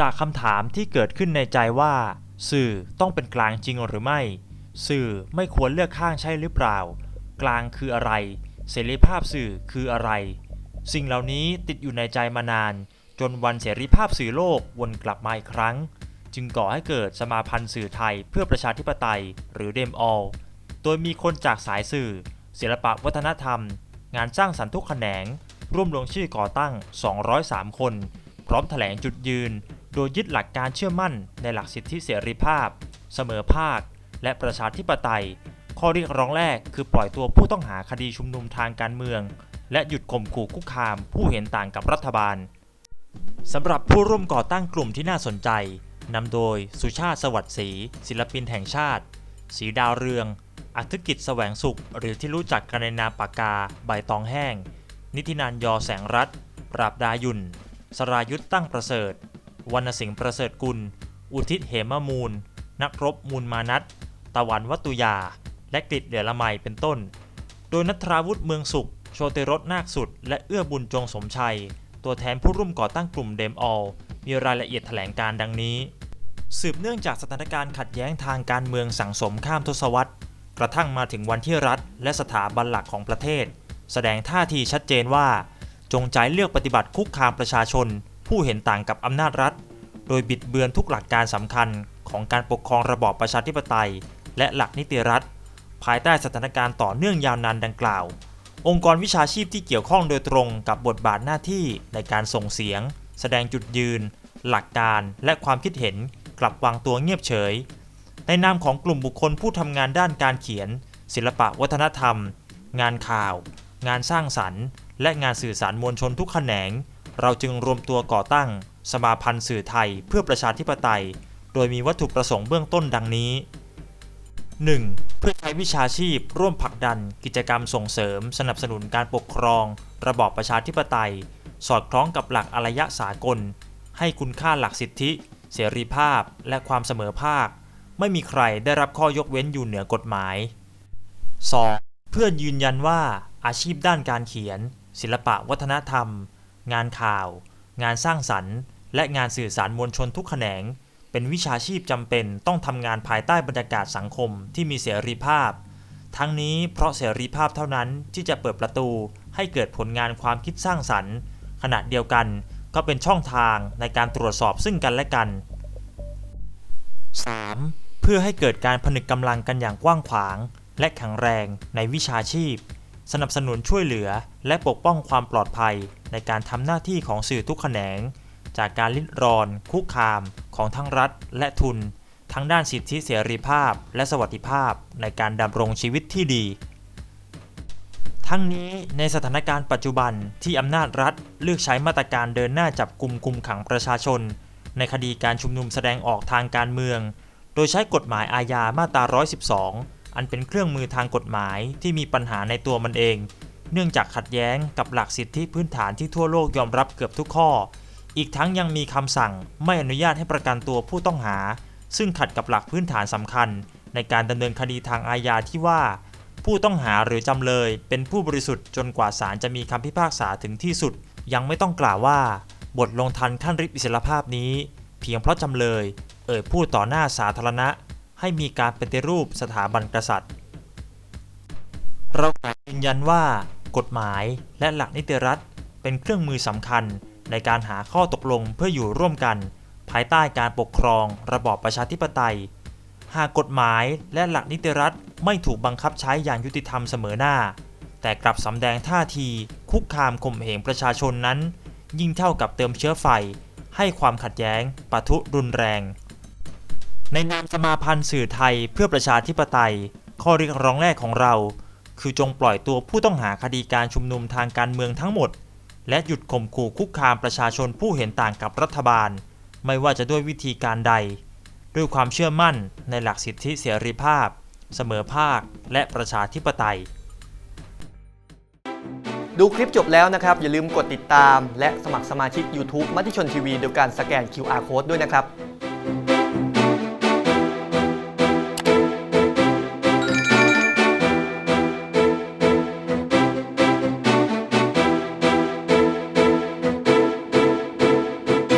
จากคำถามที่เกิดขึ้นในใจว่า สื่อต้องเป็นกลางจริงหรือไม่ สื่อไม่ควรเลือกข้างใช่หรือเปล่า กลางคืออะไร เสรีภาพสื่อคืออะไร สิ่งเหล่านี้ติดอยู่ในใจมานาน จนวันเสรีภาพสื่อโลกวนกลับมาอีกครั้ง จึงก่อให้เกิดสมาพันธ์สื่อไทยเพื่อประชาธิปไตย หรือเดมออลโดยมีคนจากสายสื่อ ศิลปะวัฒนธรรม งานสร้างสรรค์ทุกแขนง ร่วมลงชื่อก่อตั้ง 203 คน พร้อมแถลงจุดยืน โดยยึดหลักการเชื่อมั่นในหลักสิทธิเสรีภาพ เสมอภาค และประชาธิปไตย ข้อเรียกร้องแรกคือปล่อยตัวผู้ต้องหาคดีชุมนุมทางการเมือง และหยุดข่มขู่คุกคาม ผู้เห็นต่างกับรัฐบาลสำหรับผู้ร่วมก่อตั้งกลุ่มที่น่าสนใจนำโดยสุชาติสวัสดิ์ศรีศิลปินแห่งชาติสีดาวเรืองอัธกิจแสวงสุข หรือที่รู้จักกันในนามปากกา ใบตองแห้ง นิตินานยอแสงรัตปราบดายุน สรายุทธตั้งประเสริฐ วรรณสิงห์ประเสริฐกุล อุทิศเหมมูล นักรบมูลมานัทตะวันวัตุยา และกฤษเดือละไมเป็นต้น โดยนัทราวุฒิเมืองสุข โชติรสนาคสุด และเอื้อบุญจงสมชัย ตัวแทนผู้ร่วมก่อตั้งกลุ่มเดมออล มีรายละเอียดแถลงการดังนี้ สืบเนื่องจากสถานการณ์ขัดแย้งทางการเมืองสังสมข้ามทศวรรษ กระทั่งมาถึงวันที่รัฐ และสถาบันหลักของประเทศ แสดงท่าทีชัดเจนว่า จงใจเลือกปฏิบัติคุกคามประชาชน ผู้เห็นต่างกับอำนาจรัฐ โดยบิดเบือนทุกหลักการสำคัญของการปกครองระบอบประชาธิปไตย และหลักนิติรัฐ ภายใต้สถานการณ์ต่อเนื่องยาวนานดังกล่าว องค์กรวิชาชีพที่เกี่ยวข้องโดยตรงกับบทบาทหน้าที่ในการส่งเสียง แสดงจุดยืน หลักการและความคิดเห็นกลับวางตัวเงียบเฉย ในนามของกลุ่มบุคคลผู้ทำงานด้านการเขียน ศิลปะวัฒนธรรม งานข่าว งานสร้างสรรค์ และงานสื่อสารมวลชนทุกแขนง เราจึงรวมตัวก่อตั้ง สมาพันธ์สื่อไทยเพื่อประชาธิปไตย โดยมีวัตถุประสงค์เบื้องต้นดังนี้ 1. เพื่อใช้วิชาชีพร่วมผลักดัน กิจกรรมส่งเสริม สนับสนุนการปกครอง ระบอบประชาธิปไตย สอดคล้องกับหลักอารยะสากล ให้คุณค่าหลักสิทธิ เสรีภาพ และความเสมอภาค ไม่มีใครได้รับข้อยกเว้นอยู่เหนือกฎหมาย 2. เพื่อยืนยันว่าอาชีพด้านการเขียน ศิลปะวัฒนธรรม งานข่าว งานสร้างสรรค์ และงานสื่อสารมวลชนทุกแขนง เป็นวิชาชีพจำเป็นต้องทำงานภายใต้บรรยากาศสังคมที่มีเสรีภาพ ทั้งนี้เพราะเสรีภาพเท่านั้นที่จะเปิดประตูให้เกิดผลงานความคิดสร้างสรรค์ ขณะเดียวกันก็เป็นช่องทางในการตรวจสอบซึ่งกันและกัน 3. เพื่อให้เกิดการผนึกกำลังกันอย่างกว้างขวาง และแข็งแรงในวิชาชีพ สนับสนุนช่วยเหลือ และปกป้องความปลอดภัย ในการทำหน้าที่ของสื่อทุกแขนง จากการลิดรอน คุกคาม ของทั้งรัฐ และทุน ทั้งด้านสิทธิเสรีภาพ และสวัสดิภาพ ในการดำรงชีวิตที่ดี ทั้งนี้ในสถานการณ์ปัจจุบันที่อำนาจรัฐเลือกใช้มาตรการเดินหน้าจับกลุ่มคุมขังประชาชน ในคดีการชุมนุมแสดงออกทางการเมือง โดยใช้กฎหมายอาญามาตรา 112 อันเป็นเครื่องมือทางกฎหมายที่มีปัญหาในตัวมันเอง เนื่องจากขัดแย้งกับหลักสิทธิพื้นฐานที่ทั่วโลกยอมรับเกือบทุกข้อ อีกทั้งยังมีคำสั่งไม่อนุญาตให้ประกันตัวผู้ต้องหา ซึ่งขัดกับหลักพื้นฐานสำคัญ ในการดำเนินคดีทางอาญาที่ว่า ผู้ต้องหาหรือจำเลยเป็นผู้บริสุทธิ์จนกว่าศาลจะมีคำพิพากษาถึงที่สุด ยังไม่ต้องกล่าวว่า บทลงทันขั้นริบอิสรภาพนี้ เพียงเพราะจำเลย เอ่ยพูดต่อหน้าสาธารณะ ให้มีการปฏิรูปสถาบันกษัตริย์ เราขอยืนยันว่า กฎหมายและหลักนิติรัฐ เป็นเครื่องมือสำคัญในการหาข้อตกลงเพื่ออยู่ร่วมกัน ภายใต้การปกครองระบอบประชาธิปไตย หากกฎหมายและหลักนิติรัฐไม่ถูกบังคับใช้อย่างยุติธรรมเสมอหน้า แต่กลับสำแดงท่าที คุกคามข่มเหงประชาชนนั้น ยิ่งเท่ากับเติมเชื้อไฟ ให้ความขัดแย้งปะทุรุนแรง ในนามสมาพันธ์สื่อไทยเพื่อประชาธิปไตย ข้อเรียกร้องแรกของเรา คือจงปล่อยตัวผู้ต้องหาคดีการชุมนุมทางการเมืองทั้งหมด และหยุดข่มขู่คุกคามประชาชนผู้เห็นต่างกับรัฐบาล ไม่ว่าจะด้วยวิธีการใด ด้วยความเชื่อมั่นในหลักสิทธิเสรีภาพ เสมอภาค และประชาธิปไตย ดูคลิปจบแล้วนะครับ อย่าลืมกดติดตาม และสมัครสมาชิก YouTube มติชนทีวีโดยการสแกน QR Code ด้วยนะครับ